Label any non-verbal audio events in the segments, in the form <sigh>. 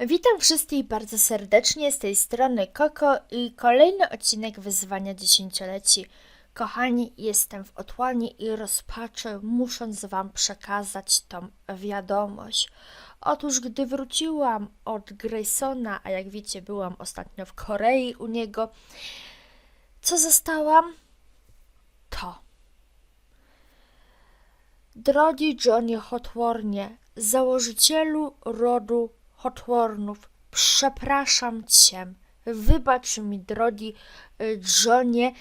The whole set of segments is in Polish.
Witam wszystkich bardzo serdecznie z tej strony Koko i kolejny odcinek wyzwania dziesięcioleci. Kochani, jestem w otłani i rozpaczy, musząc Wam przekazać tą wiadomość. Otóż, gdy wróciłam od Graysona, a jak wiecie, byłam ostatnio w Korei u niego, co zostałam? To. Drogi Johnie Hotwornie, założycielu rodu Hotwornów, przepraszam cię. Wybacz mi, drogi y, Johnie,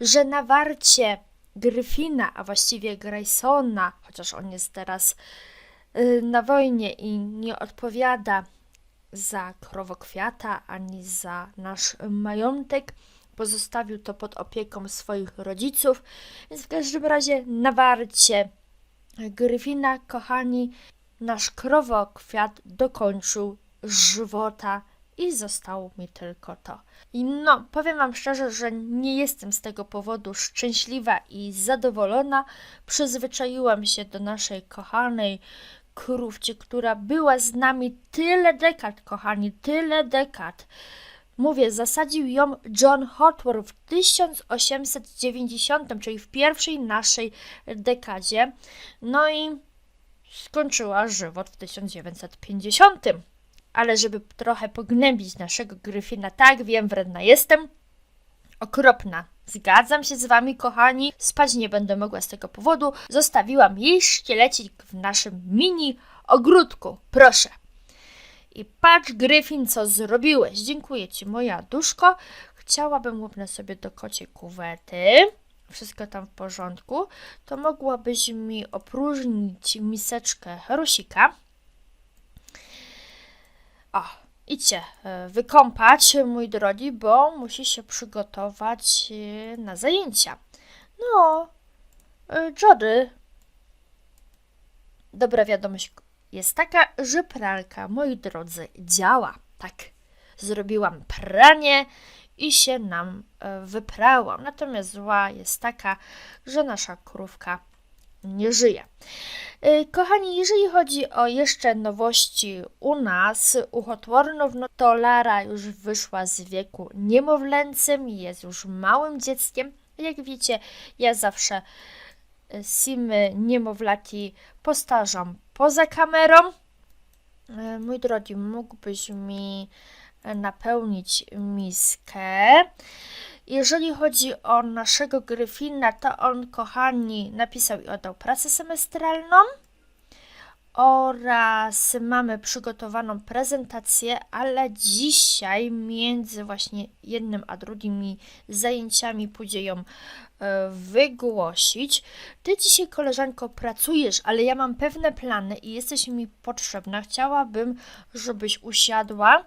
że na warcie Gryfina, a właściwie Graysona, chociaż on jest teraz y, na wojnie i nie odpowiada za krowokwiata ani za nasz majątek, pozostawił to pod opieką swoich rodziców, więc w każdym razie na warcie Gryfina, kochani, nasz krowokwiat dokończył żywota i zostało mi tylko to. I no, powiem Wam szczerze, że nie jestem z tego powodu szczęśliwa i zadowolona. Przyzwyczaiłam się do naszej kochanej krówci, która była z nami tyle dekad, kochani, tyle dekad. Mówię, zasadził ją John Hotworth w 1890, czyli w pierwszej naszej dekadzie. No i skończyła żywot w 1950. Ale żeby trochę pognębić naszego Gryfina, tak wiem, wredna jestem, okropna. Zgadzam się z wami, kochani. Spać nie będę mogła z tego powodu. Zostawiłam jej szkielecik w naszym mini ogródku. Proszę. I patrz, Gryfin, co zrobiłeś. Dziękuję ci, moja duszko. Chciałabym łupnę sobie do kociej kuwety. Wszystko tam w porządku. To mogłabyś mi opróżnić miseczkę herusika. O, idźcie e, wykąpać, mój drogi, bo musi się przygotować e, na zajęcia. No, e, Jody. Dobra wiadomość jest taka, że pralka, moi drodzy, działa. Tak, zrobiłam pranie i się nam e, wyprałam. Natomiast zła jest taka, że nasza krówka nie żyje. E, Kochani, jeżeli chodzi o jeszcze nowości u nas, u Hotwornów, no to Lara już wyszła z wieku niemowlęcym, jest już małym dzieckiem. Jak wiecie, ja zawsze e, simy niemowlaki postarzam poza kamerą. Mój drogi, mógłbyś mi napełnić miskę. Jeżeli chodzi o naszego Gryfina, to on, kochani, napisał i oddał pracę semestralną oraz mamy przygotowaną prezentację, ale dzisiaj między właśnie jednym a drugimi zajęciami pójdzie ją e, wygłosić. Ty dzisiaj, koleżanko, pracujesz, ale ja mam pewne plany i jesteś mi potrzebna. Chciałabym, żebyś usiadła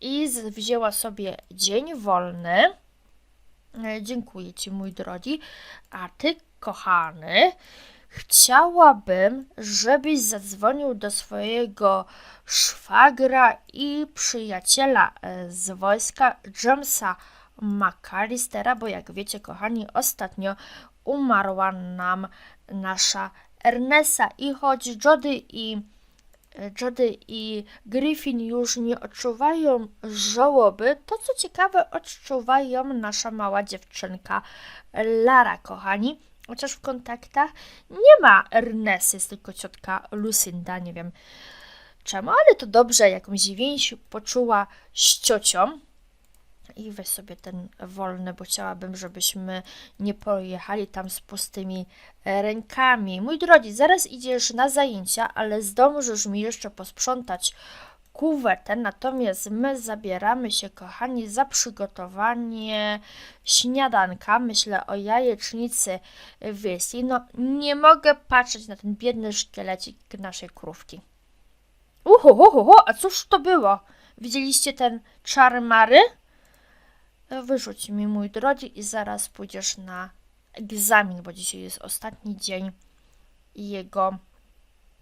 i wzięła sobie dzień wolny. E, Dziękuję Ci, mój drogi. A Ty, kochany, chciałabym, żebyś zadzwonił do swojego szwagra i przyjaciela e, z wojska, Jamesa McAllistera, bo jak wiecie, kochani, ostatnio umarła nam nasza Ernesa i choć Jody i Jody i Griffin już nie odczuwają żałoby, to co ciekawe odczuwają nasza mała dziewczynka Lara, kochani. Chociaż w kontaktach nie ma Ernest, jest tylko ciotka Lucinda, nie wiem czemu, ale to dobrze, jakąś więź poczuła z ciocią. I weź sobie ten wolny, bo chciałabym, żebyśmy nie pojechali tam z pustymi e, rękami. Mój drogi, zaraz idziesz na zajęcia, ale zdążysz mi jeszcze posprzątać kuwetę, natomiast my zabieramy się, kochani, za przygotowanie śniadanka. Myślę o jajecznicy wiejskiej. No, nie mogę patrzeć na ten biedny szkielecik naszej krówki. Uhu, uhu, uhu, a cóż to było? Widzieliście ten czar Mary? Wyrzuć mi, mój drogi, i zaraz pójdziesz na egzamin, bo dzisiaj jest ostatni dzień jego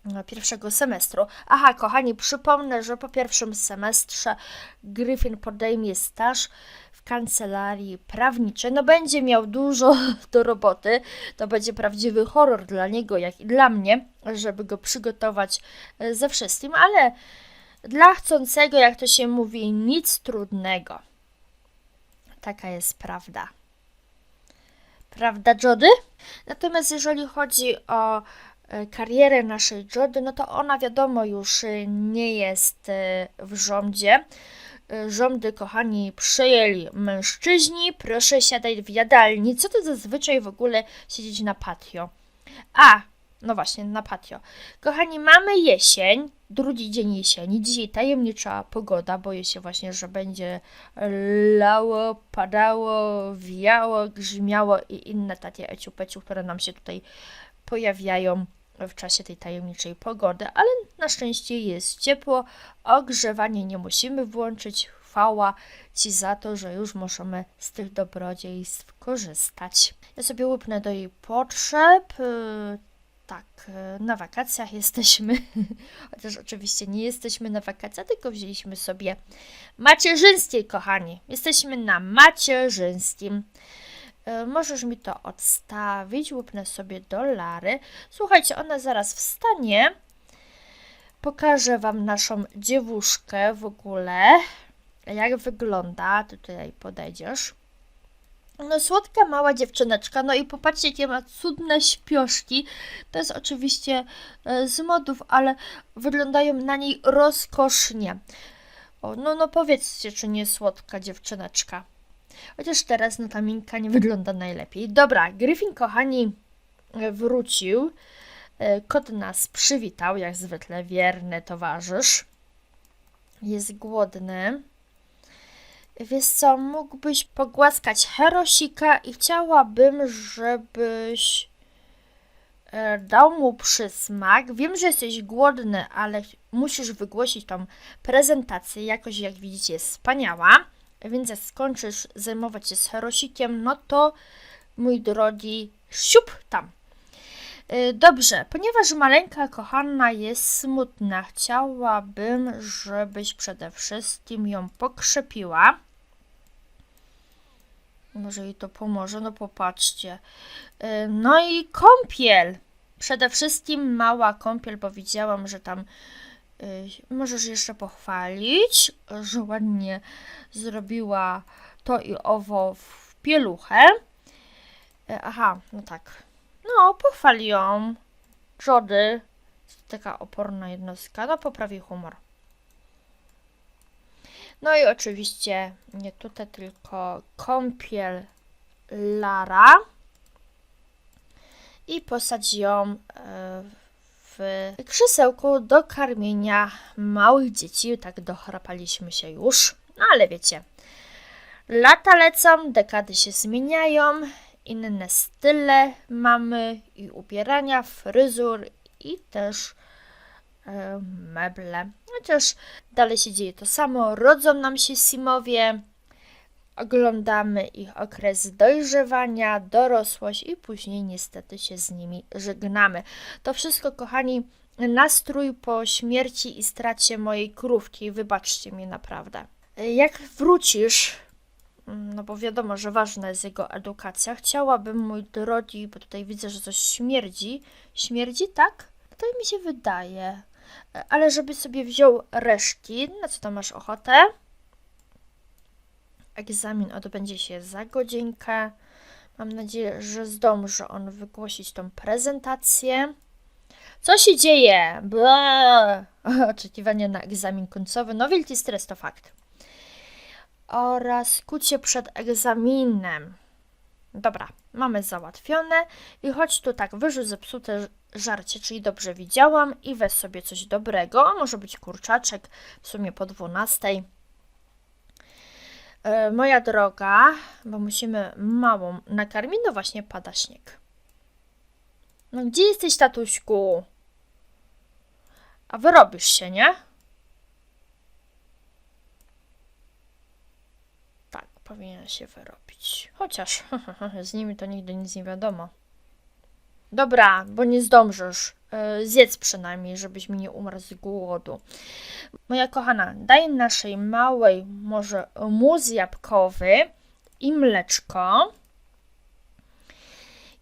no, pierwszego semestru. Aha, kochani, przypomnę, że po pierwszym semestrze Gryfin podejmie staż w kancelarii prawniczej. No będzie miał dużo <laughs> do roboty. To będzie prawdziwy horror dla niego, jak i dla mnie, żeby go przygotować e, ze wszystkim, ale Dla chcącego, jak to się mówi, nic trudnego. Taka jest prawda. Prawda, Jody? Natomiast jeżeli chodzi o e, karierę naszej Jody, no to ona wiadomo już e, nie jest e, w rządzie. Rządy, kochani, przejęli mężczyźni. Proszę siadać w jadalni. Co to zazwyczaj w ogóle siedzieć na patio? A, no właśnie, na patio. Kochani, mamy jesień, drugi dzień jesieni. Dzisiaj tajemnicza pogoda. Boję się właśnie, że będzie lało, padało, wijało, grzmiało i inne takie eciupeciu, które nam się tutaj pojawiają w czasie tej tajemniczej pogody, ale na szczęście jest ciepło, ogrzewanie nie musimy włączyć. Chwała Ci za to, że już możemy z tych dobrodziejstw korzystać. Ja sobie łypnę do jej potrzeb. Tak, yy, na wakacjach jesteśmy, <laughs> chociaż oczywiście nie jesteśmy na wakacjach, tylko wzięliśmy sobie macierzyńskiej, kochani. Jesteśmy na macierzyńskim. E, Możesz mi to odstawić, łupnę sobie dolary. Słuchajcie, ona zaraz wstanie. Pokażę Wam naszą dziewuszkę w ogóle. Jak wygląda. Ty tutaj podejdziesz. No słodka mała dziewczyneczka, no i popatrzcie, jakie ma cudne śpioszki. To jest oczywiście e, z modów, ale wyglądają na niej rozkosznie. O, no, no powiedzcie, czy nie słodka dziewczyneczka. Chociaż teraz no ta minka nie wygląda najlepiej. Dobra, Gryfin, kochani, e, wrócił. E, Kot nas przywitał, jak zwykle, wierny towarzysz. Jest głodny. Wiesz co, mógłbyś pogłaskać Herosika i chciałabym, żebyś e, dał mu przysmak. Wiem, że jesteś głodny, ale musisz wygłosić tą prezentację. Jakoś, jak widzicie, jest wspaniała. Więc jak skończysz zajmować się z Herosikiem, no to mój drogi, siup tam. Y, Dobrze, ponieważ maleńka kochana jest smutna, chciałabym, żebyś przede wszystkim ją pokrzepiła. Może jej to pomoże, no popatrzcie. Y, No i kąpiel. Przede wszystkim mała kąpiel, bo widziałam, że tam y, możesz jeszcze pochwalić, że ładnie zrobiła to i owo w pieluchę. E, Aha, no tak. No, pochwal ją. Jody. Taka oporna jednostka. No, poprawi humor. No i oczywiście nie tutaj, tylko kąpiel Lara. I posadź ją e, w krzesełku do karmienia małych dzieci. Tak dochrapaliśmy się już. No ale wiecie, lata lecą, dekady się zmieniają, inne style mamy i ubierania, fryzur i też meble. Chociaż dalej się dzieje to samo. Rodzą nam się simowie, oglądamy ich okres dojrzewania, dorosłość i później niestety się z nimi żegnamy. To wszystko, kochani, nastrój po śmierci i stracie mojej krówki. Wybaczcie mi naprawdę. Jak wrócisz, mm, no bo wiadomo, że ważna jest jego edukacja, chciałabym, mój drogi, bo tutaj widzę, że coś śmierdzi. Śmierdzi, tak? To mi się wydaje. Ale żeby sobie wziął resztki, na co tam masz ochotę? Egzamin odbędzie się za godzinkę. Mam nadzieję, że zdąży on wygłosić tą prezentację. Co się dzieje? Bla! <laughs> Oczekiwanie na egzamin końcowy. No wielki stres to fakt. Oraz kucie przed egzaminem. Dobra, mamy załatwione. I chodź tu tak, wyrzuć zepsute żarcie, czyli dobrze widziałam i weź sobie coś dobrego. Może być kurczaczek, w sumie po 12. E, moja droga, bo musimy małą nakarmić, no właśnie pada śnieg. No gdzie jesteś, tatuśku? A wyrobisz się, nie? Tak, powinien się wyrobić. Chociaż <laughs> z nimi to nigdy nic nie wiadomo. Dobra, bo nie zdążysz. E, Zjedz przynajmniej, żebyś mi nie umarł z głodu. Moja kochana, daj naszej małej może mus jabłkowy i mleczko.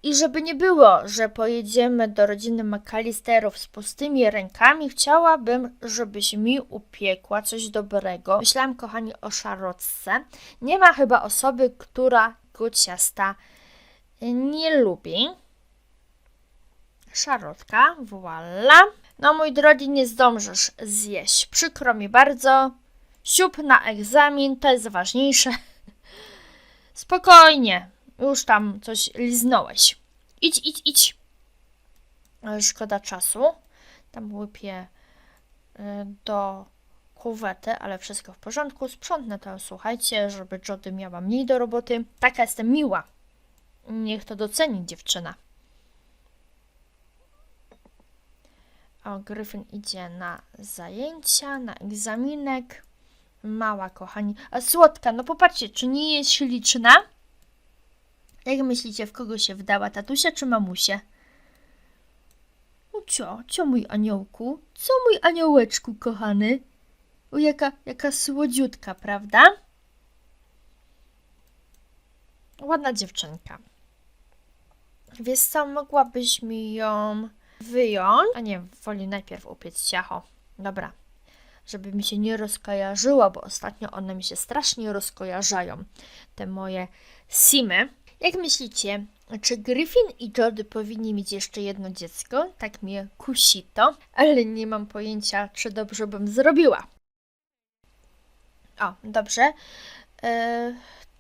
I żeby nie było, że pojedziemy do rodziny McAllisterów z pustymi rękami, chciałabym, żebyś mi upiekła coś dobrego. Myślałam, kochani, o szarotce. Nie ma chyba osoby, która go ciasta nie lubi. Szarotka, voila. No mój drogi, nie zdążysz zjeść. Przykro mi bardzo. Siup na egzamin, to jest ważniejsze. <laughs> Spokojnie, już tam coś liznąłeś. Idź, idź, idź. Ale Szkoda czasu. Tam łypię y, do kuwety, ale wszystko w porządku. Sprzątnę to, słuchajcie, żeby Jody miała mniej do roboty. Taka jestem miła. Niech to doceni dziewczyna. O, Gryfin idzie na zajęcia, na egzaminek. Mała, kochani. A słodka, no popatrzcie, czy nie jest śliczna? Jak myślicie, w kogo się wdała, tatusia czy mamusia? O co? Co mój aniołku? Co mój aniołeczku kochany? O, jaka, jaka słodziutka, prawda? Ładna dziewczynka. Wiesz co, mogłabyś mi ją wyjąć? A nie, woli najpierw upiec ciacho. Dobra. Żeby mi się nie rozkojarzyło, bo ostatnio one mi się strasznie rozkojarzają. Te moje simy. Jak myślicie, czy Griffin i Jody powinni mieć jeszcze jedno dziecko? Tak mnie kusi to, ale nie mam pojęcia, czy dobrze bym zrobiła. O, dobrze. E,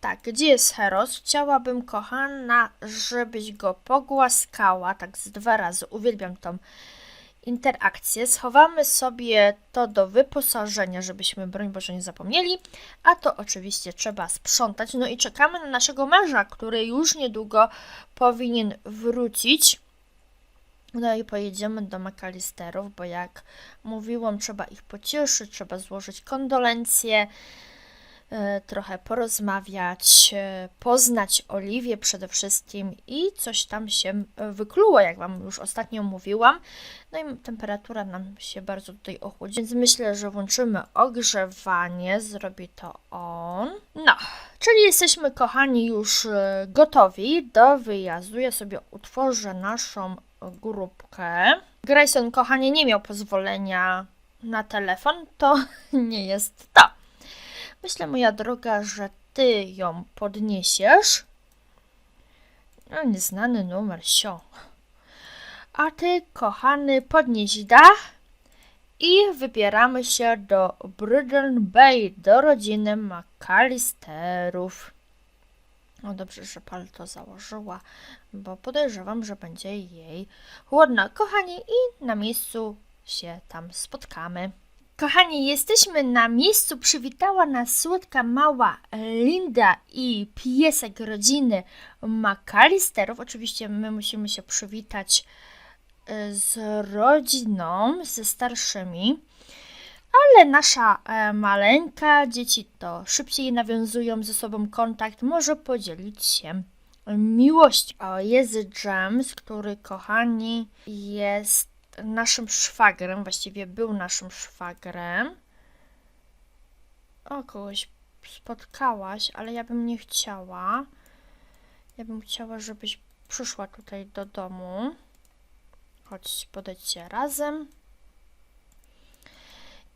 tak, gdzie jest Heros? Chciałabym, kochana, żebyś go pogłaskała, tak z dwa razy. Uwielbiam tą interakcję. Schowamy sobie to do wyposażenia, żebyśmy, broń Boże, nie zapomnieli. A to oczywiście trzeba sprzątać. No i czekamy na naszego męża, który już niedługo powinien wrócić. No i pojedziemy do McAllisterów, bo jak mówiłam, trzeba ich pocieszyć, trzeba złożyć kondolencje, trochę porozmawiać, e, poznać Oliwię przede wszystkim i coś tam się e, wykluło, jak Wam już ostatnio mówiłam. No i temperatura nam się bardzo tutaj ochłodzi, więc myślę, że włączymy ogrzewanie, zrobi to on. No, czyli jesteśmy, kochani, już e, gotowi do wyjazdu. Ja sobie utworzę naszą grupkę. Grayson, kochanie, nie miał pozwolenia na telefon, to <laughs> nie jest to. Myślę, moja droga, że ty ją podniesiesz. No, nieznany numer, sio. A ty, kochany, podnieś dach i wybieramy się do Bridden Bay, do rodziny McAllisterów. No dobrze, że palto założyła, bo podejrzewam, że będzie jej chłodno. Kochani, i na miejscu się tam spotkamy. Kochani, jesteśmy na miejscu. Przywitała nas słodka mała Linda i piesek rodziny McAllisterów. Oczywiście my musimy się przywitać y, z rodziną, ze starszymi. Ale nasza e, maleńka, dzieci to szybciej nawiązują ze sobą kontakt, może podzielić się miłością. O, jest James, który, kochani, jest naszym szwagrem, właściwie był naszym szwagrem. O, kogoś spotkałaś, ale ja bym nie chciała. Ja bym chciała, żebyś przyszła tutaj do domu. Chodź, podejdźcie razem.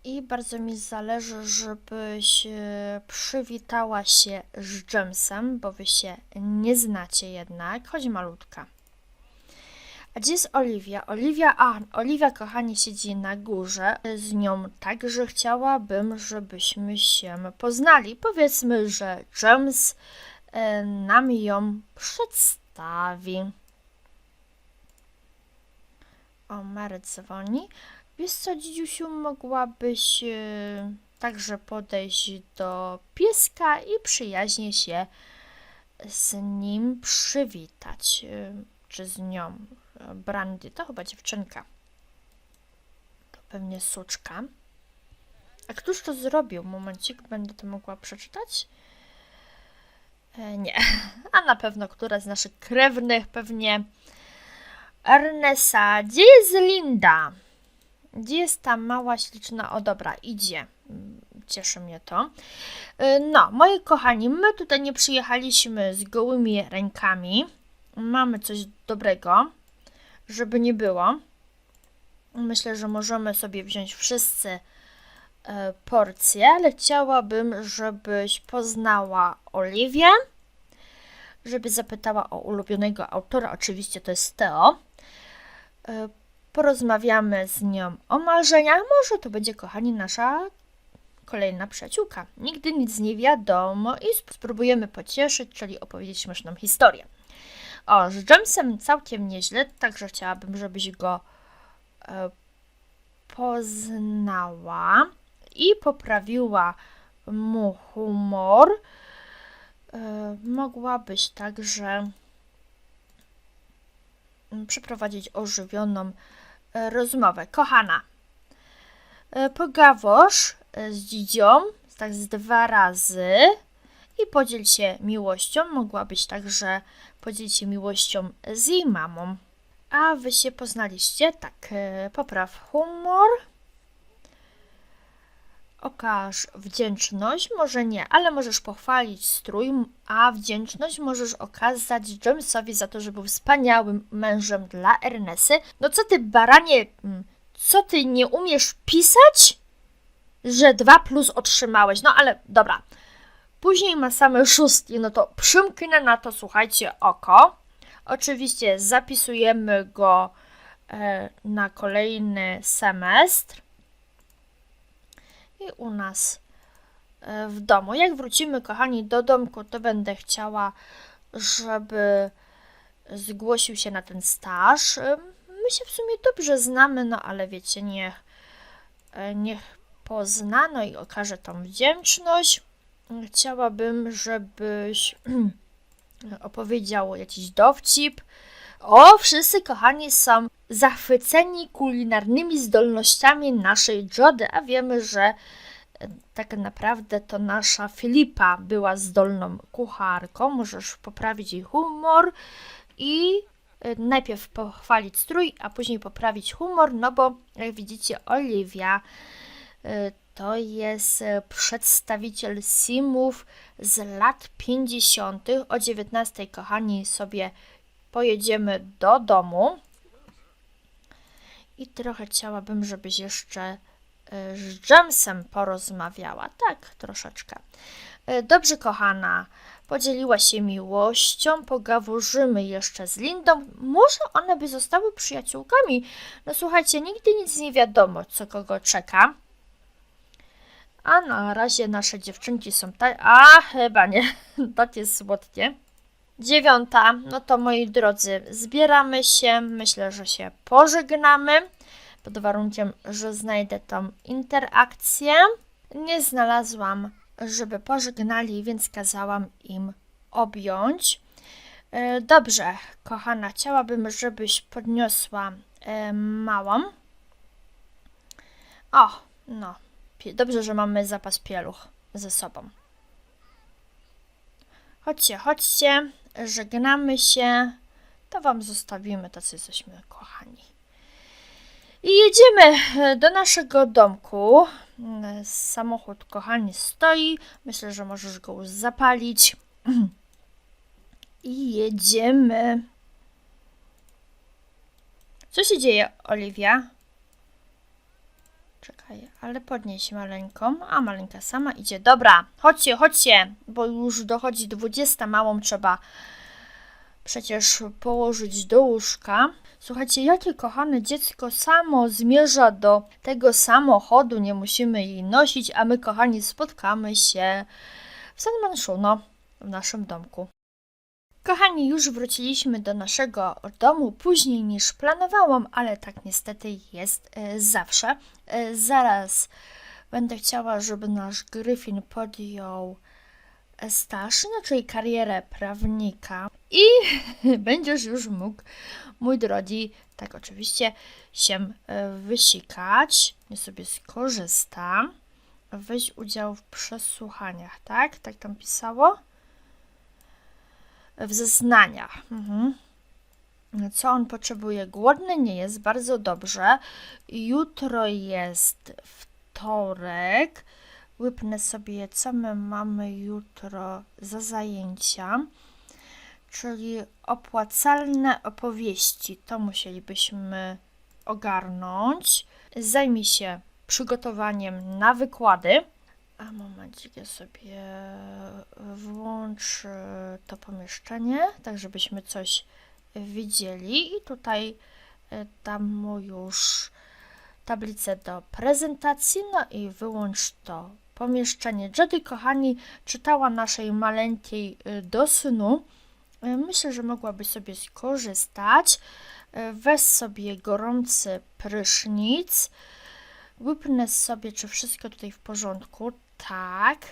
I bardzo mi zależy, żebyś e, przywitała się z Jamesem, bo wy się nie znacie jednak. Chodź malutka. A gdzie jest Oliwia? Oliwia, a, Oliwia, kochani, siedzi na górze. Z nią także chciałabym, żebyśmy się poznali. Powiedzmy, że James e, nam ją przedstawi. O, Mary dzwoni. Wiesz co, dzidziusiu, mogłabyś e, także podejść do pieska i przyjaźnie się z nim przywitać. E, czy z nią. E, Brandy, to chyba dziewczynka. To pewnie suczka. A któż to zrobił? Momencik, będę to mogła przeczytać? E, nie. <laughs> A na pewno która z naszych krewnych, pewnie Ernesa. Gdzie jest Linda? Gdzie jest ta mała, śliczna? O dobra, idzie. Mm, Cieszy mnie to. Y, No, moi kochani, my tutaj nie przyjechaliśmy z gołymi rękami. mamy coś dobrego, żeby nie było. Myślę, że możemy sobie wziąć wszyscy e, porcję, ale chciałabym, żebyś poznała Oliwię, żeby zapytała o ulubionego autora. Oczywiście to jest Teo. E, porozmawiamy z nią o marzeniach. Może to będzie, kochani, nasza kolejna przyjaciółka. Nigdy nic nie wiadomo i sp- spróbujemy pocieszyć, czyli opowiedzieć śmieszną historię. O, z Jamesem całkiem nieźle, także chciałabym, żebyś go e, poznała i poprawiła mu humor. E, mogłabyś także mm, przeprowadzić ożywioną e, rozmowę. Kochana, e, pogawosz e, z dzidzią tak z dwa razy i podziel się miłością. Mogłabyś także podzielić się miłością z jej mamą. A wy się poznaliście? Tak, e, popraw humor. Okaż wdzięczność, może nie, ale możesz pochwalić strój, a wdzięczność możesz okazać Jamesowi za to, że był wspaniałym mężem dla Ernesy. No co ty, baranie, mm, co ty nie umiesz pisać? Że dwa plus otrzymałeś. No ale dobra. Później ma same szóstki, no to przymknę na to, słuchajcie, oko. Oczywiście zapisujemy go e, na kolejny semestr i u nas e, w domu. Jak wrócimy, kochani, do domku, to będę chciała, żeby zgłosił się na ten staż. My się w sumie dobrze znamy, no ale wiecie, niech, e, niech pozna, no i okaże tą wdzięczność. Chciałabym, żebyś <clears throat> opowiedział jakiś dowcip. O, wszyscy kochani są zachwyceni kulinarnymi zdolnościami naszej Jody, a wiemy, że e, tak naprawdę to nasza Filipa była zdolną kucharką. Możesz poprawić jej humor i e, najpierw pochwalić strój, a później poprawić humor, no bo jak widzicie, Oliwia e, to jest e, przedstawiciel Simów z lat 50. O 19, kochani, sobie pojedziemy do domu. I trochę chciałabym, żebyś jeszcze e, z Jamesem porozmawiała. Tak, troszeczkę. E, Dobrze, kochana. Podzieliła się miłością, pogaworzymy jeszcze z Lindą. Może one by zostały przyjaciółkami. No słuchajcie, nigdy nic nie wiadomo, co kogo czeka. A na razie nasze dziewczynki są tak. A chyba nie. <laughs> Takie słodkie. Dziewiąta. No to moi drodzy, zbieramy się. Myślę, że się pożegnamy. Pod warunkiem, że znajdę tą interakcję. Nie znalazłam, żeby pożegnali, więc kazałam im objąć. E, Dobrze, kochana, chciałabym, żebyś podniosła e, małą. O, no, Dobrze, że mamy zapas pieluch ze sobą. Chodźcie, chodźcie, żegnamy się. To wam zostawimy, tacy jesteśmy kochani. I jedziemy e, do naszego domku. Mm, Samochód, kochani, stoi. Myślę, że możesz go już zapalić. <clears throat> I jedziemy. Co się dzieje, Oliwia? Czekaj, ale podnieś maleńką. A maleńka sama idzie. Dobra, chodźcie, chodźcie, bo już dochodzi 20. Małą trzeba przecież położyć do łóżka. Słuchajcie, jakie kochane dziecko samo zmierza do tego samochodu. Nie musimy jej nosić, a my, kochani, spotkamy się w San Manszuno, w naszym domku. Kochani, już wróciliśmy do naszego domu później niż planowałam, ale tak niestety jest e, zawsze. E, zaraz będę chciała, żeby nasz Gryfin podjął e, staż, czyli karierę prawnika i <laughs> będziesz już mógł, mój drogi, tak oczywiście się wysikać. Ja sobie skorzystam. Weź udział w przesłuchaniach, tak? Tak tam pisało? W zeznaniach. Mhm. Co on potrzebuje? Głodny nie jest, bardzo dobrze. Jutro jest wtorek. Łypnę sobie, co my mamy jutro za zajęcia. czyli opłacalne opowieści. To musielibyśmy ogarnąć. Zajmij się przygotowaniem na wykłady. A momencik, ja sobie włączę to pomieszczenie, tak żebyśmy coś widzieli. I tutaj e, dam mu już tablicę do prezentacji, no i wyłącz to pomieszczenie. Jody, kochani, czytała naszej maleńkiej do snu. Myślę, że mogłaby sobie skorzystać. Weź sobie gorący prysznic. Łypnę sobie, czy wszystko tutaj w porządku. Tak.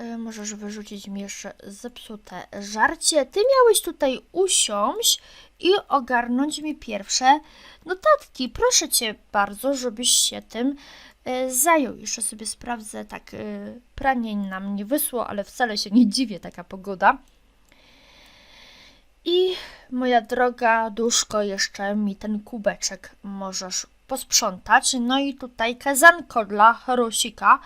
Y, Możesz wyrzucić mi jeszcze zepsute żarcie. Ty miałeś tutaj usiąść i ogarnąć mi pierwsze notatki. Proszę cię bardzo, żebyś się tym y, zajął. Jeszcze sobie sprawdzę, tak, y, pranie nam nie wysło, ale wcale się nie dziwię, taka pogoda. I moja droga duszko, jeszcze mi ten kubeczek możesz posprzątać. No i tutaj kazanko dla Rosika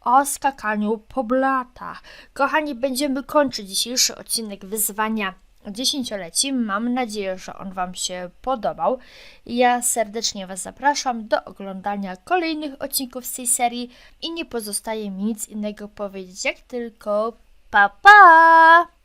o skakaniu po blatach. Kochani, będziemy kończyć dzisiejszy odcinek wyzwania dziesięcioleci. Mam nadzieję, że on Wam się podobał. Ja serdecznie Was zapraszam do oglądania kolejnych odcinków z tej serii i nie pozostaje mi nic innego powiedzieć, jak tylko pa pa!